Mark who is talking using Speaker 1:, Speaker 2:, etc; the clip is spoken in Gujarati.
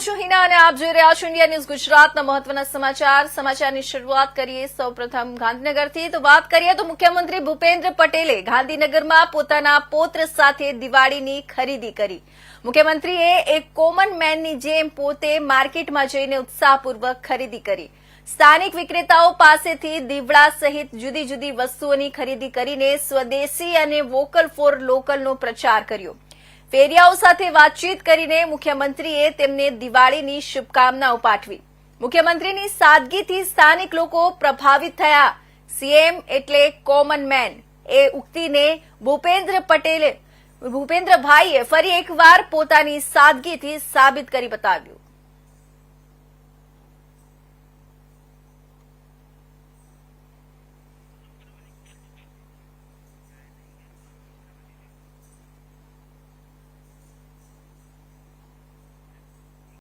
Speaker 1: હું છું હિના અને આપ જોઈ રહ્યા છો ઇન્ડિયા ન્યૂઝ ગુજરાતના મહત્વના સમાચાર. સમાચારની શરૂઆત કરીએ સૌપ્રથમ ગાંધીનગરથી. તો વાત કરીએ તો મુખ્યમંત્રી ભૂપેન્દ્ર પટેલે ગાંધીનગરમાં પોતાના પોત્ર સાથે દિવાળીની ખરીદી કરી. મુખ્યમંત્રીએ એક કોમન મેનની જેમ પોતે માર્કેટમાં જઈને ઉત્સાહપૂર્વક ખરીદી કરી. સ્થાનિક વિક્રેતાઓ પાસેથી દીવડા સહિત જુદી જુદી વસ્તુઓની ખરીદી કરીને સ્વદેશી અને વોકલ ફોર લોકલનો પ્રચાર કર્યો. ફેરિયાઓ સાથે વાતચીત કરીને મુખ્યમંત્રીએ તેમને દિવાળીની શુભકામનાઓ પાઠવી. મુખ્યમંત્રીની સાદગીથી સ્થાનિક લોકો પ્રભાવિત થયા. સીએમ એટલે કોમન મેન. એ ઉક્તિને ભૂપેન્દ્ર પટેલે ભૂપેન્દ્રભાઈએ ફરી એકવાર પોતાની સાદગીથી સાબિત કરી બતાવ્યું.